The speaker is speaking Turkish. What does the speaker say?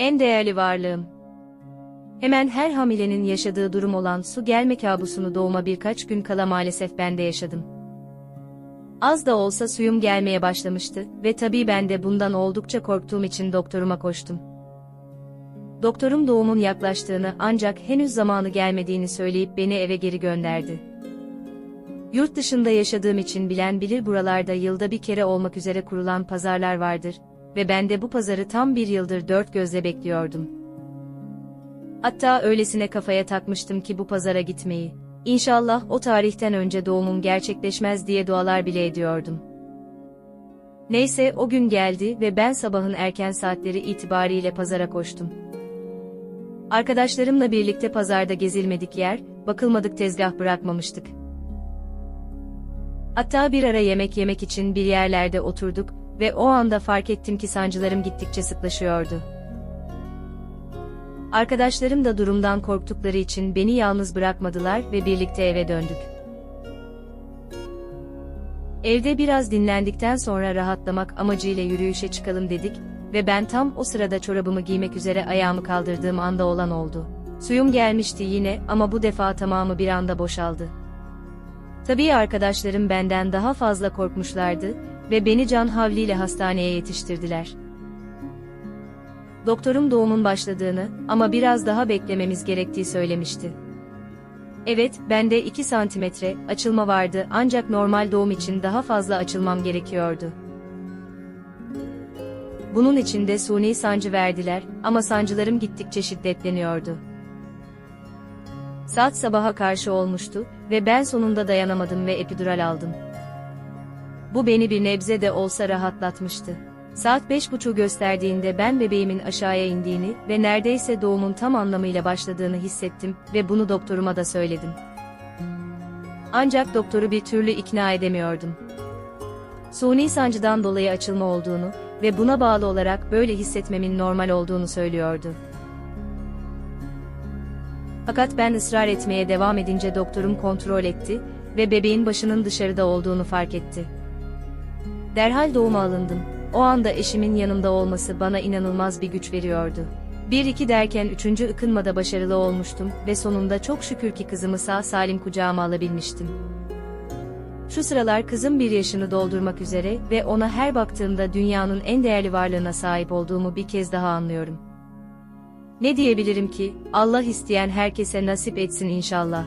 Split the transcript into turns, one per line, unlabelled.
En değerli varlığım. Hemen her hamilenin yaşadığı durum olan su gelme kabusunu doğuma birkaç gün kala maalesef ben de yaşadım. Az da olsa suyum gelmeye başlamıştı ve tabii ben de bundan oldukça korktuğum için doktoruma koştum. Doktorum doğumun yaklaştığını ancak henüz zamanı gelmediğini söyleyip beni eve geri gönderdi. Yurt dışında yaşadığım için bilen bilir buralarda yılda bir kere olmak üzere kurulan pazarlar vardır ve ben de bu pazarı tam bir yıldır dört gözle bekliyordum. Hatta öylesine kafaya takmıştım ki bu pazara gitmeyi. İnşallah o tarihten önce doğumum gerçekleşmez diye dualar bile ediyordum. Neyse o gün geldi ve ben sabahın erken saatleri itibariyle pazara koştum. Arkadaşlarımla birlikte pazarda gezilmedik yer, bakılmadık tezgah bırakmamıştık. Hatta bir ara yemek yemek için bir yerlerde oturduk ve o anda fark ettim ki sancılarım gittikçe sıklaşıyordu. Arkadaşlarım da durumdan korktukları için beni yalnız bırakmadılar ve birlikte eve döndük. Evde biraz dinlendikten sonra rahatlamak amacıyla yürüyüşe çıkalım dedik ve ben tam o sırada çorabımı giymek üzere ayağımı kaldırdığım anda olan oldu. Suyum gelmişti yine ama bu defa tamamı bir anda boşaldı. Tabii arkadaşlarım benden daha fazla korkmuşlardı ve beni can havliyle hastaneye yetiştirdiler. Doktorum doğumun başladığını ama biraz daha beklememiz gerektiği söylemişti. Evet, bende 2 santimetre açılma vardı ancak normal doğum için daha fazla açılmam gerekiyordu. Bunun için de suni sancı verdiler ama sancılarım gittikçe şiddetleniyordu. Saat sabaha karşı olmuştu ve ben sonunda dayanamadım ve epidural aldım. Bu beni bir nebze de olsa rahatlatmıştı. Saat beş buçuğu gösterdiğinde ben bebeğimin aşağıya indiğini ve neredeyse doğumun tam anlamıyla başladığını hissettim ve bunu doktoruma da söyledim. Ancak doktoru bir türlü ikna edemiyordum. Suni sancıdan dolayı açılma olduğunu ve buna bağlı olarak böyle hissetmemin normal olduğunu söylüyordu. Fakat ben ısrar etmeye devam edince doktorum kontrol etti ve bebeğin başının dışarıda olduğunu fark etti. Derhal doğuma alındım. O anda eşimin yanımda olması bana inanılmaz bir güç veriyordu. Bir iki derken üçüncü ıkınmada başarılı olmuştum ve sonunda çok şükür ki kızımı sağ salim kucağıma alabilmiştim. Şu sıralar kızım bir yaşını doldurmak üzere ve ona her baktığımda dünyanın en değerli varlığına sahip olduğumu bir kez daha anlıyorum. Ne diyebilirim ki, Allah isteyen herkese nasip etsin inşallah.